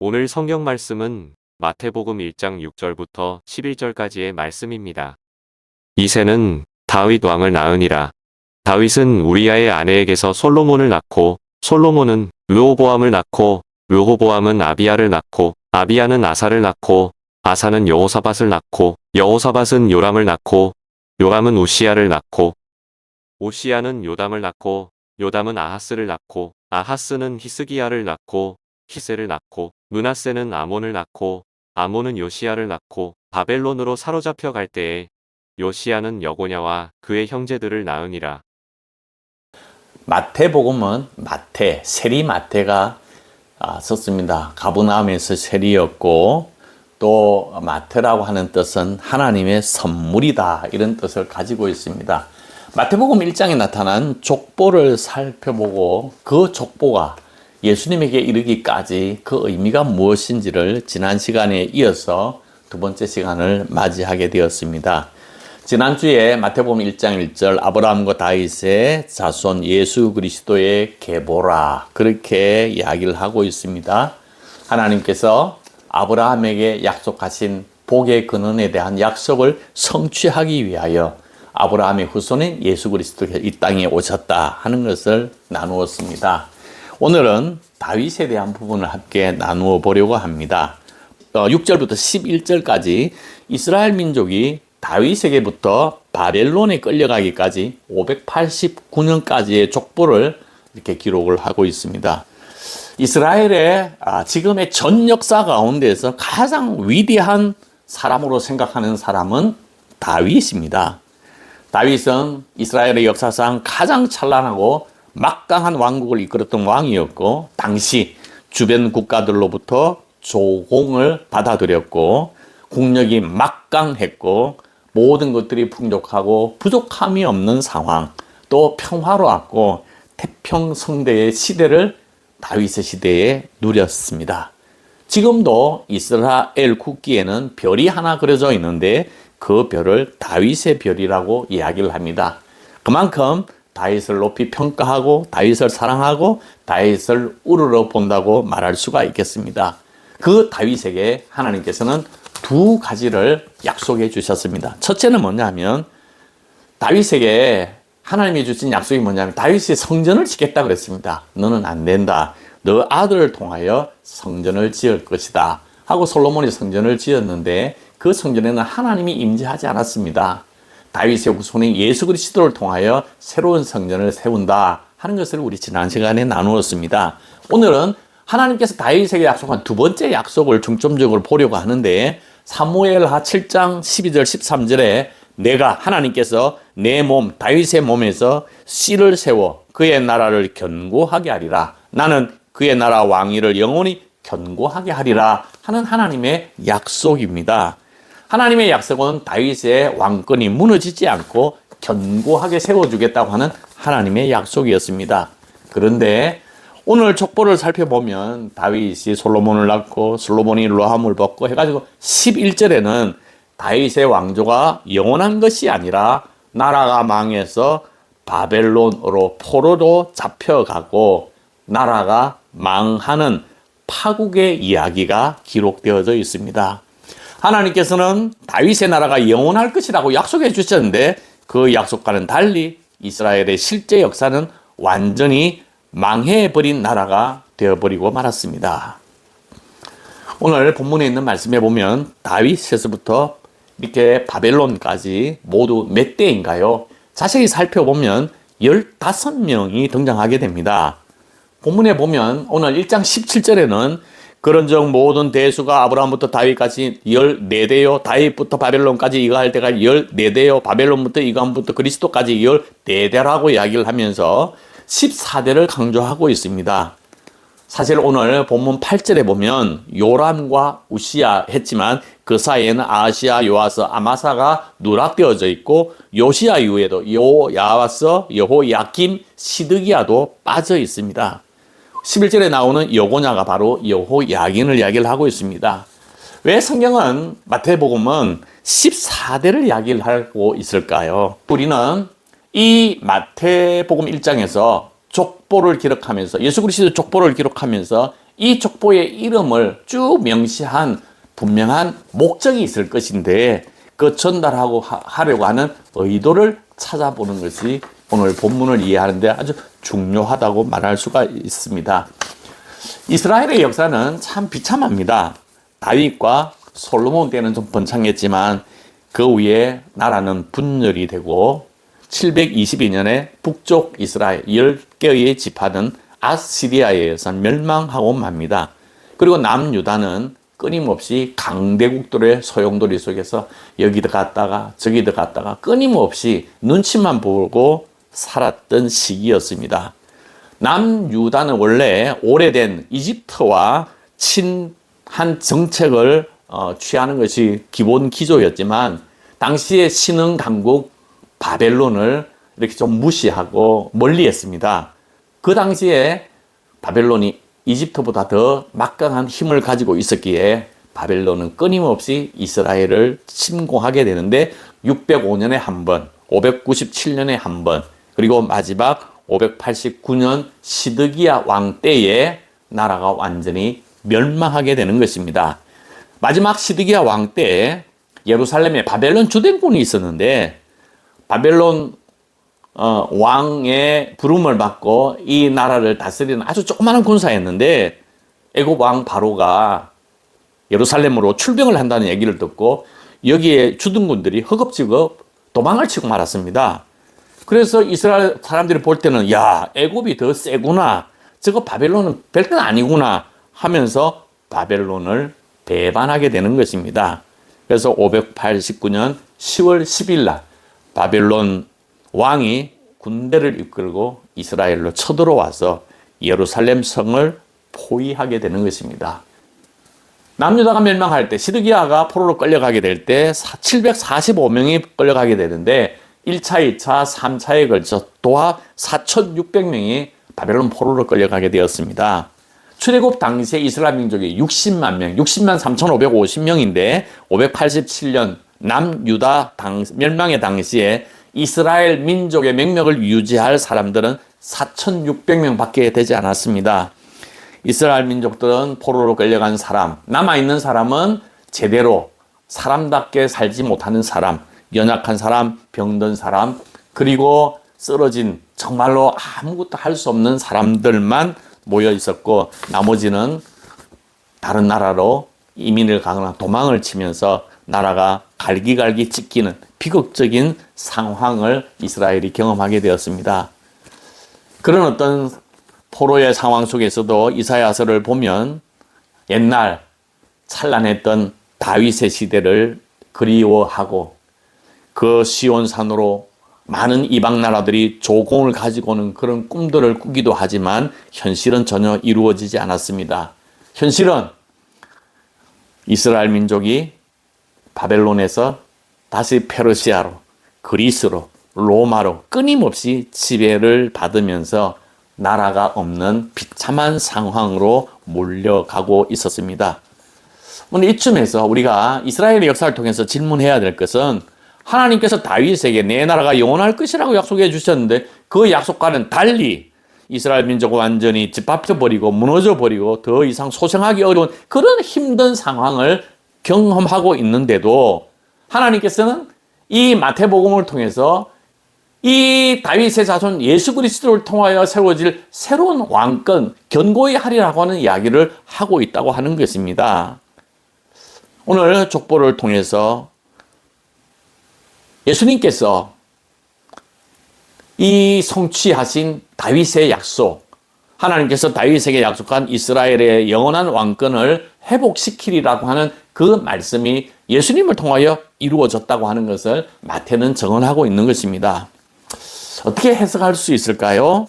오늘 성경 말씀은 마태복음 1장 6절부터 11절까지의 말씀입니다. 이세는 다윗 왕을 낳으니라. 다윗은 우리아의 아내에게서 솔로몬을 낳고 솔로몬은 르호보암을 낳고 르호보암은 아비야를 낳고 아비야는 아사를 낳고 아사는 여호사밧을 낳고 여호사밧은 요람을 낳고 요람은 우시야를 낳고 오시야는 요담을 낳고 요담은 아하스를 낳고 아하스는 히스기야를 낳고 히세를 낳고 문하세는 아몬을 낳고 아몬은 요시야를 낳고 바벨론으로 사로잡혀 갈 때에 요시야는 여고냐와 그의 형제들을 낳으니라. 마태복음은 마태, 세리 마태가 아, 썼습니다. 가브나움에서 세리였고 또 마태라고 하는 뜻은 하나님의 선물이다 이런 뜻을 가지고 있습니다. 마태복음 1장에 나타난 족보를 살펴보고 그 족보가 예수님에게 이르기까지 그 의미가 무엇인지를 지난 시간에 이어서 두 번째 시간을 맞이하게 되었습니다. 지난주에 마태복음 1장 1절 아브라함과 다윗의 자손 예수 그리스도의 계보라 그렇게 이야기를 하고 있습니다. 하나님께서 아브라함에게 약속하신 복의 근원에 대한 약속을 성취하기 위하여 아브라함의 후손인 예수 그리스도가 이 땅에 오셨다 하는 것을 나누었습니다. 오늘은 다윗에 대한 부분을 함께 나누어 보려고 합니다. 6절부터 11절까지 이스라엘 민족이 다윗에게부터 바벨론에 끌려가기까지 589년까지의 족보를 이렇게 기록을 하고 있습니다. 이스라엘의 아, 지금의 전 역사 가운데서 가장 위대한 사람으로 생각하는 사람은 다윗입니다. 다윗은 이스라엘의 역사상 가장 찬란하고 막강한 왕국을 이끌었던 왕이었고 당시 주변 국가들로부터 조공을 받아들였고 국력이 막강했고 모든 것들이 풍족하고 부족함이 없는 상황 또 평화로웠고 태평성대의 시대를 다윗의 시대에 누렸습니다. 지금도 이스라엘 국기에는 별이 하나 그려져 있는데 그 별을 다윗의 별이라고 이야기를 합니다. 그만큼 다윗을 높이 평가하고 다윗을 사랑하고 다윗을 우러러 본다고 말할 수가 있겠습니다. 그 다윗에게 하나님께서는 두 가지를 약속해 주셨습니다. 첫째는 뭐냐면 다윗에게 하나님이 주신 약속이 뭐냐면 다윗이 성전을 짓겠다 그랬습니다. 너는 안 된다. 너 아들을 통하여 성전을 지을 것이다. 하고 솔로몬이 성전을 지었는데 그 성전에는 하나님이 임재하지 않았습니다. 다윗의 후손인 예수 그리스도를 통하여 새로운 성전을 세운다 하는 것을 우리 지난 시간에 나누었습니다. 오늘은 하나님께서 다윗에게 약속한 두 번째 약속을 중점적으로 보려고 하는데 사무엘하 7장 12절 13절에 내가 하나님께서 내 몸 다윗의 몸에서 씨를 세워 그의 나라를 견고하게 하리라 나는 그의 나라 왕위를 영원히 견고하게 하리라 하는 하나님의 약속입니다. 하나님의 약속은 다윗의 왕권이 무너지지 않고 견고하게 세워주겠다고 하는 하나님의 약속이었습니다. 그런데 오늘 족보를 살펴보면 다윗이 솔로몬을 낳고 솔로몬이 로함을 벗고 해가지고 11절에는 다윗의 왕조가 영원한 것이 아니라 나라가 망해서 바벨론으로 포로로 잡혀가고 나라가 망하는 파국의 이야기가 기록되어져 있습니다. 하나님께서는 다윗의 나라가 영원할 것이라고 약속해 주셨는데 그 약속과는 달리 이스라엘의 실제 역사는 완전히 망해버린 나라가 되어버리고 말았습니다. 오늘 본문에 있는 말씀에 보면 다윗에서부터 이렇게 바벨론까지 모두 몇 대인가요? 자세히 살펴보면 15명이 등장하게 됩니다. 본문에 보면 오늘 1장 17절에는 그런즉 모든 대수가 아브라함부터 다윗까지 14대요 다윗부터 바벨론까지 이거 할 때가 14대요 바벨론부터 이감부터 그리스도까지 14대라고 이야기를 하면서 14대를 강조하고 있습니다. 사실 오늘 본문 8절에 보면 요람과 우시야 했지만 그 사이에는 아시아, 요아스, 아마사가 누락되어져 있고 요시야 이후에도 요야와서, 여호야김, 시드기야도 빠져 있습니다. 11절에 나오는 여고냐가 바로 여호야긴을 이야기를 하고 있습니다. 왜 성경은 마태복음은 14대를 이야기를 하고 있을까요? 우리는 이 마태복음 1장에서 족보를 기록하면서 예수 그리스도 족보를 기록하면서 이 족보의 이름을 쭉 명시한 분명한 목적이 있을 것인데 그 전달하고 하- 하려고 하는 의도를 찾아보는 것이 오늘 본문을 이해하는데 아주 중요하다고 말할 수가 있습니다. 이스라엘의 역사는 참 비참합니다. 다윗과 솔로몬 때는 좀 번창했지만 그 위에 나라는 분열이 되고 722년에 북쪽 이스라엘 10개의 지파는 아시리아에 의해서 멸망하고 맙니다. 그리고 남유다는 끊임없이 강대국들의 소용돌이 속에서 여기도 갔다가 저기도 갔다가 끊임없이 눈치만 보고 살았던 시기였습니다. 남유다는 원래 오래된 이집트와 친한 정책을 어, 취하는 것이 기본 기조였지만 당시의 신흥 강국 바벨론을 이렇게 좀 무시하고 멀리했습니다. 그 당시에 바벨론이 이집트보다 더 막강한 힘을 가지고 있었기에 바벨론은 끊임없이 이스라엘을 침공하게 되는데 605년에 한 번, 597년에 한 번, 그리고 마지막 589년 시드기야 왕 때에 나라가 완전히 멸망하게 되는 것입니다. 마지막 시드기야 왕때 예루살렘에 바벨론 주den군이 있었는데 바벨론 어, 왕의 부름을 받고 이 나라를 다스리는 아주 조그마한 군사였는데 애굽 왕 바로가 예루살렘으로 출병을 한다는 얘기를 듣고 여기에 주둔군들이 허겁지겁 도망을 치고 말았습니다. 그래서 이스라엘 사람들이 볼 때는 야 애굽이 더 세구나 저거 바벨론은 별건 아니구나 하면서 바벨론을 배반하게 되는 것입니다. 그래서 589년 10월 10일 날 바벨론 왕이 군대를 이끌고 이스라엘로 쳐들어와서 예루살렘 성을 포위하게 되는 것입니다. 남유다가 멸망할 때 시드기야가 포로로 끌려가게 될 때 745명이 끌려가게 되는데 1차, 2차, 3차에 걸쳐 도합 4,600명이 바벨론 포로로 끌려가게 되었습니다. 출애굽 당시에 이스라엘 민족이 60만 명, 60만 3,550명인데 587년 남유다 당, 멸망의 당시에 이스라엘 민족의 명맥을 유지할 사람들은 4,600명밖에 되지 않았습니다. 이스라엘 민족들은 포로로 끌려간 사람, 남아있는 사람은 제대로 사람답게 살지 못하는 사람, 연약한 사람, 병든 사람, 그리고 쓰러진 정말로 아무것도 할 수 없는 사람들만 모여 있었고, 나머지는 다른 나라로 이민을 가거나 도망을 치면서 나라가 갈기갈기 찢기는 비극적인 상황을 이스라엘이 경험하게 되었습니다. 그런 어떤 포로의 상황 속에서도 이사야서를 보면 옛날 찬란했던 다윗의 시대를 그리워하고 그 시온산으로 많은 이방 나라들이 조공을 가지고 오는 그런 꿈들을 꾸기도 하지만 현실은 전혀 이루어지지 않았습니다. 현실은 이스라엘 민족이 바벨론에서 다시 페르시아로, 그리스로, 로마로 끊임없이 지배를 받으면서 나라가 없는 비참한 상황으로 몰려가고 있었습니다. 오늘 이쯤에서 우리가 이스라엘의 역사를 통해서 질문해야 될 것은 하나님께서 다윗에게 내 나라가 영원할 것이라고 약속해 주셨는데 그 약속과는 달리 이스라엘 민족을 완전히 짓밟혀 버리고 무너져 버리고 더 이상 소생하기 어려운 그런 힘든 상황을 경험하고 있는데도 하나님께서는 이 마태복음을 통해서 이 다윗의 자손 예수 그리스도를 통하여 세워질 새로운 왕권 견고히 하리라고 하는 이야기를 하고 있다고 하는 것입니다. 오늘 족보를 통해서 예수님께서 이 성취하신 다윗의 약속, 하나님께서 다윗에게 약속한 이스라엘의 영원한 왕권을 회복시키리라고 하는 그 말씀이 예수님을 통하여 이루어졌다고 하는 것을 마태는 증언하고 있는 것입니다. 어떻게 해석할 수 있을까요?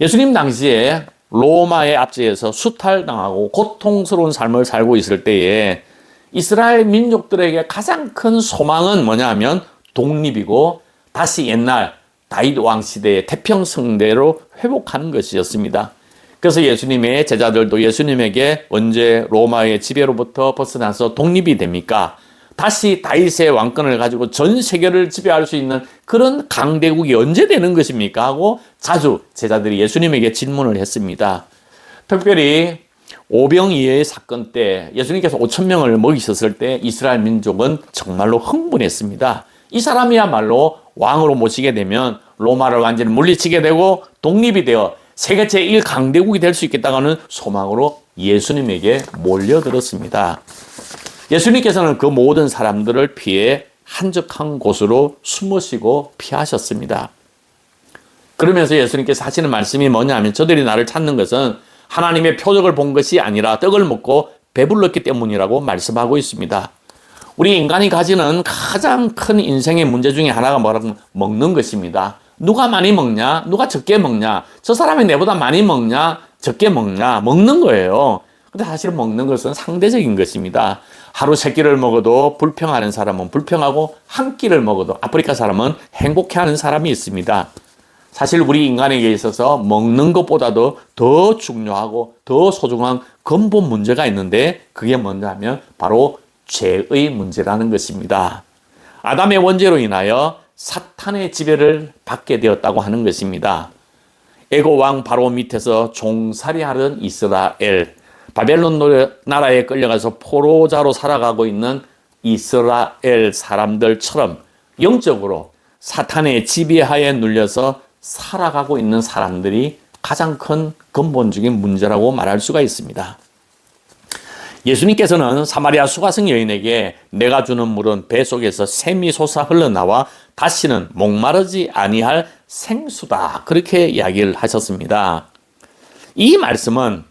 예수님 당시에 로마의 압제에서 수탈당하고 고통스러운 삶을 살고 있을 때에 이스라엘 민족들에게 가장 큰 소망은 뭐냐면 독립이고 다시 옛날 다윗 왕 시대의 태평 성대로 회복하는 것이었습니다. 그래서 예수님의 제자들도 예수님에게 언제 로마의 지배로부터 벗어나서 독립이 됩니까? 다시 다윗의 왕권을 가지고 전 세계를 지배할 수 있는 그런 강대국이 언제 되는 것입니까? 하고 자주 제자들이 예수님에게 질문을 했습니다. 특별히 오병이어의 사건 때 예수님께서 5천 명을 먹이셨을 때 이스라엘 민족은 정말로 흥분했습니다. 이 사람이야말로 왕으로 모시게 되면 로마를 완전히 물리치게 되고 독립이 되어 세계 제1강대국이 될 수 있겠다고 하는 소망으로 예수님에게 몰려들었습니다. 예수님께서는 그 모든 사람들을 피해 한적한 곳으로 숨으시고 피하셨습니다. 그러면서 예수님께서 하시는 말씀이 뭐냐면 저들이 나를 찾는 것은 하나님의 표적을 본 것이 아니라 떡을 먹고 배불렀기 때문이라고 말씀하고 있습니다. 우리 인간이 가지는 가장 큰 인생의 문제 중에 하나가 뭐라고 먹는 것입니다. 누가 많이 먹냐? 누가 적게 먹냐? 저 사람이 내보다 많이 먹냐? 적게 먹냐? 먹는 거예요. 근데 사실 먹는 것은 상대적인 것입니다. 하루 세 끼를 먹어도 불평하는 사람은 불평하고 한 끼를 먹어도 아프리카 사람은 행복해하는 사람이 있습니다. 사실 우리 인간에게 있어서 먹는 것보다도 더 중요하고 더 소중한 근본 문제가 있는데 그게 뭐냐면 바로 죄의 문제라는 것입니다. 아담의 원죄로 인하여 사탄의 지배를 받게 되었다고 하는 것입니다. 에고 왕 바로 밑에서 종살이하는 이스라엘, 바벨론 나라에 끌려가서 포로자로 살아가고 있는 이스라엘 사람들처럼 영적으로 사탄의 지배하에 눌려서 살아가고 있는 사람들이 가장 큰 근본적인 문제라고 말할 수가 있습니다. 예수님께서는 사마리아 수가성 여인에게 내가 주는 물은 배 속에서 샘이 솟아 흘러나와 다시는 목마르지 아니할 생수다. 그렇게 이야기를 하셨습니다. 이 말씀은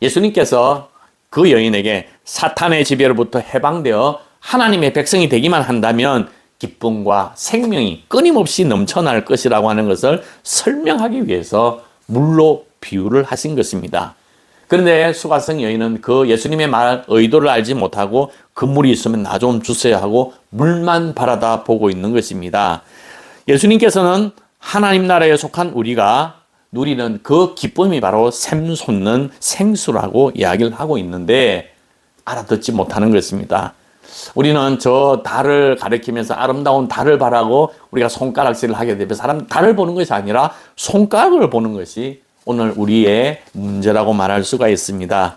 예수님께서 그 여인에게 사탄의 지배로부터 해방되어 하나님의 백성이 되기만 한다면 기쁨과 생명이 끊임없이 넘쳐날 것이라고 하는 것을 설명하기 위해서 물로 비유를 하신 것입니다. 그런데 수가성 여인은 그 예수님의 말 의도를 알지 못하고 그 물이 있으면 나 좀 주세요 하고 물만 바라다 보고 있는 것입니다. 예수님께서는 하나님 나라에 속한 우리가 누리는 그 기쁨이 바로 샘솟는 생수라고 이야기를 하고 있는데 알아듣지 못하는 것입니다. 우리는 저 달을 가리키면서 아름다운 달을 바라고 우리가 손가락질을 하게 되면 사람 달을 보는 것이 아니라 손가락을 보는 것이 오늘 우리의 문제라고 말할 수가 있습니다.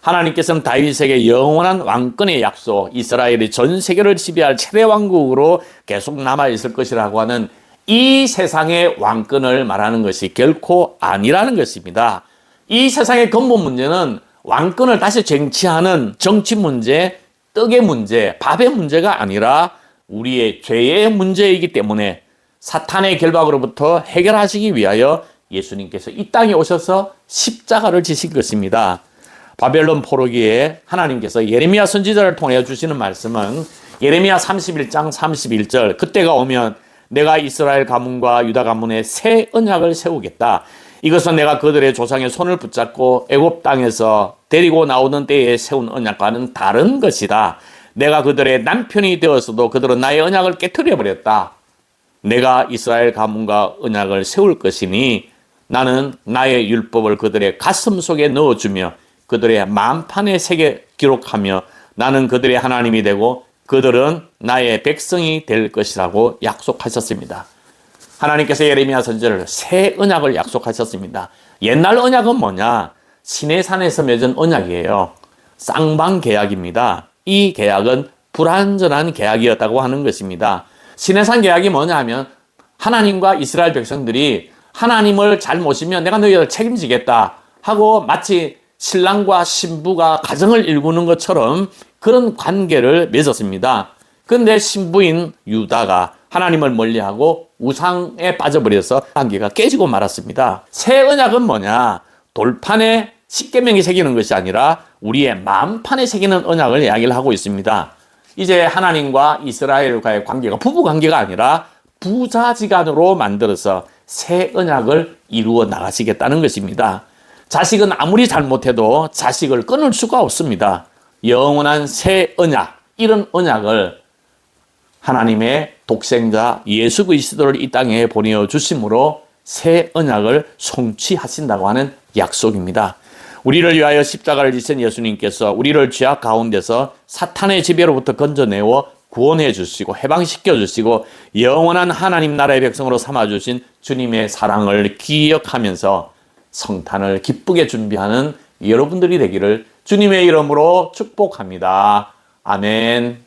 하나님께서는 다윗에게 영원한 왕권의 약속, 이스라엘이 전 세계를 지배할 최대 왕국으로 계속 남아 있을 것이라고 하는 이 세상의 왕권을 말하는 것이 결코 아니라는 것입니다. 이 세상의 근본 문제는 왕권을 다시 쟁취하는 정치 문제, 떡의 문제, 밥의 문제가 아니라 우리의 죄의 문제이기 때문에 사탄의 결박으로부터 해결하시기 위하여 예수님께서 이 땅에 오셔서 십자가를 지신 것입니다. 바벨론 포로기에 하나님께서 예레미야 선지자를 통해 주시는 말씀은 예레미야 31장 31절 그때가 오면 내가 이스라엘 가문과 유다 가문에 새 언약을 세우겠다. 이것은 내가 그들의 조상의 손을 붙잡고 애굽 땅에서 데리고 나오는 때에 세운 언약과는 다른 것이다. 내가 그들의 남편이 되었어도 그들은 나의 언약을 깨뜨려 버렸다. 내가 이스라엘 가문과 언약을 세울 것이니 나는 나의 율법을 그들의 가슴 속에 넣어주며 그들의 만판에 새겨 기록하며 나는 그들의 하나님이 되고 그들은 나의 백성이 될 것이라고 약속하셨습니다. 하나님께서 예레미야 선지자를 새 언약을 약속하셨습니다. 옛날 언약은 뭐냐? 시내산에서 맺은 언약이에요. 쌍방 계약입니다. 이 계약은 불완전한 계약이었다고 하는 것입니다. 시내산 계약이 뭐냐 하면 하나님과 이스라엘 백성들이 하나님을 잘 모시면 내가 너희를 책임지겠다 하고 마치 신랑과 신부가 가정을 일구는 것처럼 그런 관계를 맺었습니다. 그런데 신부인 유다가 하나님을 멀리하고 우상에 빠져버려서 관계가 깨지고 말았습니다. 새 언약은 뭐냐? 돌판에 십계명이 새기는 것이 아니라 우리의 마음판에 새기는 언약을 이야기를 하고 있습니다. 이제 하나님과 이스라엘과의 관계가 부부 관계가 아니라 부자지간으로 만들어서 새 언약을 이루어 나가시겠다는 것입니다. 자식은 아무리 잘못해도 자식을 끊을 수가 없습니다. 영원한 새 언약, 이런 언약을 하나님의 독생자 예수 그리스도를 이 땅에 보내어 주심으로 새 언약을 성취하신다고 하는 약속입니다. 우리를 위하여 십자가를 지신 예수님께서 우리를 죄악 가운데서 사탄의 지배로부터 건져내어 구원해 주시고 해방시켜 주시고 영원한 하나님 나라의 백성으로 삼아 주신 주님의 사랑을 기억하면서 성탄을 기쁘게 준비하는 여러분들이 되기를 주님의 이름으로 축복합니다. 아멘.